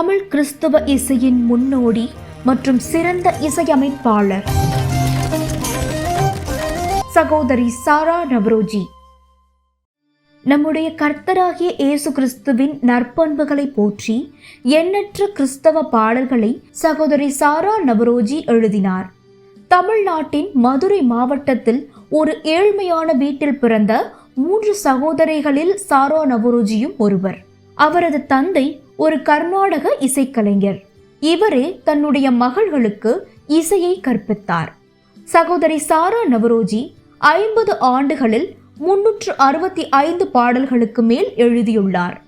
தமிழ் கிறிஸ்துவ இசையின் முன்னோடி மற்றும் சிறந்த இசையமைப்பாளர். சகோதரி சாரா நவரோஜி. நம்முடைய கர்த்தராகிய இயேசு கிறிஸ்துவின் நற்பண்புகளை போற்றி எண்ணற்ற கிறிஸ்தவ பாடல்களை சகோதரி சாரா நவரோஜி எழுதினார். தமிழ்நாட்டின் மதுரை மாவட்டத்தில் ஒரு ஏழ்மையான வீட்டில் பிறந்த மூன்று சகோதரிகளில் சாரா நவரோஜியும் ஒருவர். அவரது தந்தை ஒரு கர்நாடக இசைக்கலைஞர். இவரே தன்னுடைய மகள்களுக்கு இசையை கற்பித்தார். சகோதரி சாரா நவரோஜி ஐம்பது ஆண்டுகளில் முன்னூற்று அறுபத்தி ஐந்து பாடல்களுக்கு மேல் எழுதியுள்ளார்.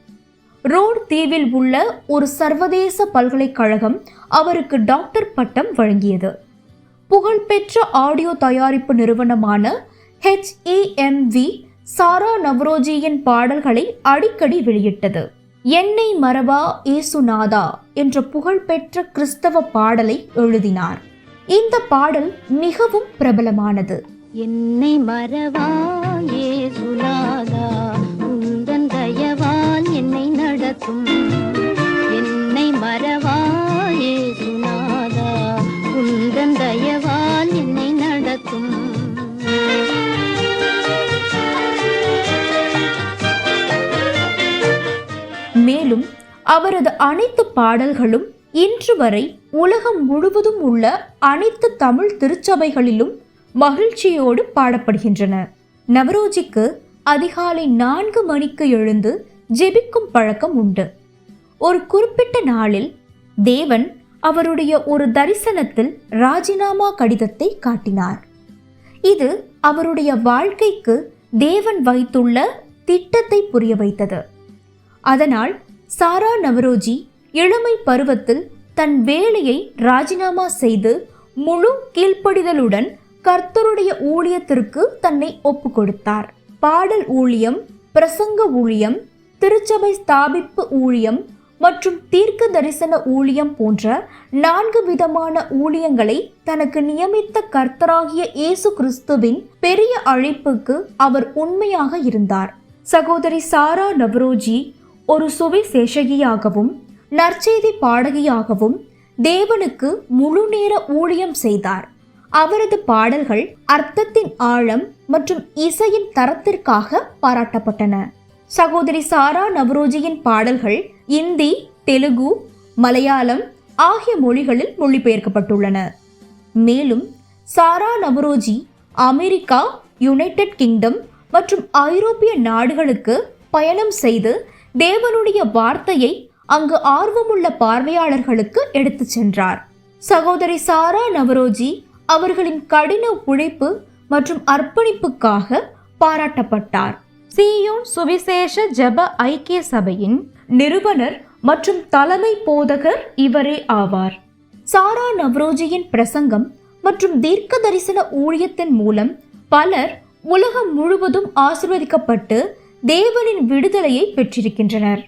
ரோட் தீவில் உள்ள ஒரு சர்வதேச பல்கலைக்கழகம் அவருக்கு டாக்டர் பட்டம் வழங்கியது. புகழ்பெற்ற ஆடியோ தயாரிப்பு நிறுவனமான ஹெச்இஎம்வி சாரா நவ்ரோஜியின் பாடல்களை அடிக்கடி வெளியிட்டது. என்னை மறவா ஏசுநாதா என்ற புகழ்பெற்ற கிறிஸ்தவ பாடலை எழுதினார். இந்த பாடல் மிகவும் பிரபலமானது. என்னை மறவாயே ஏசுநாதா உந்தன் தயவால் என்னை நடத்தும். அவரது அனைத்து பாடல்களும் இன்று வரை உலகம் முழுவதும் உள்ள அனைத்து தமிழ் திருச்சபைகளிலும் மகிழ்ச்சியோடு பாடப்படுகின்றன. நவரோஜிக்கு அதிகாலை நான்கு மணிக்கு எழுந்து ஜெபிக்கும் பழக்கம் உண்டு. ஒரு குறிப்பிட்ட நாளில் தேவன் அவருடைய ஒரு தரிசனத்தில் ராஜினாமா கடிதத்தை காட்டினார். இது அவருடைய வாழ்க்கைக்கு தேவன் வைத்துள்ள திட்டத்தை புரிய வைத்தது. அதனால் சாரா நவரோஜி இளமை பருவத்தில் தன் வேலையை ராஜினாமா செய்து முழு கீழ்ப்படிதலுடன் கர்த்தருடைய ஊழியத்திற்கு தன்னை ஒப்பு கொடுத்தார் பாடல் ஊழியம் பிரசங்க ஊழியம் திருச்சபை ஸ்தாபிப்பு ஊழியம் மற்றும் தீர்க்க தரிசன ஊழியம் போன்ற நான்கு விதமான ஊழியங்களை தனக்கு நியமித்த கர்த்தராகிய இயேசு கிறிஸ்துவின் பெரிய அழைப்புக்கு அவர் உண்மையாக இருந்தார். சகோதரி சாரா நவ்ரோஜி ஒரு சுவிசேஷகியாகவும் நற்செய்தி பாடகியாகவும் தேவனுக்கு முழு நேர ஊழியம் செய்தார். அவரது பாடல்கள் அர்த்தத்தின் ஆழம் மற்றும் இசையின் தரத்திற்காக பாராட்டப்பட்டன. சகோதரி சாரா நவரோஜியின் பாடல்கள் இந்தி தெலுங்கு மலையாளம் ஆகிய மொழிகளில் மொழிபெயர்க்கப்பட்டுள்ளன. மேலும் Sara Navroji America United Kingdom மற்றும் ஐரோப்பிய நாடுகளுக்கு பயணம் செய்து தேவனுடைய வார்த்தையை அங்கு ஆர்வமுள்ள பார்வையாளர்களுக்கு எடுத்துச் சென்றார். சகோதரி சாரா நவரோஜி அவர்களின் கடின உழைப்பு மற்றும் அர்ப்பணிப்புக்காக பாராட்டப்பட்டார். சியோன் சுவிசேஷ ஜப ஐக்கிய சபையின் நிறுவனர் மற்றும் தலைமை போதகர் இவரே ஆவார். சாரா நவ்ரோஜியின் பிரசங்கம் மற்றும் தீர்க்க தரிசன ஊழியத்தின் மூலம் பலர் உலகம் முழுவதும் ஆசிர்வதிக்கப்பட்டு தேவனின் விடுதலையை பெற்றிருக்கின்றனர்.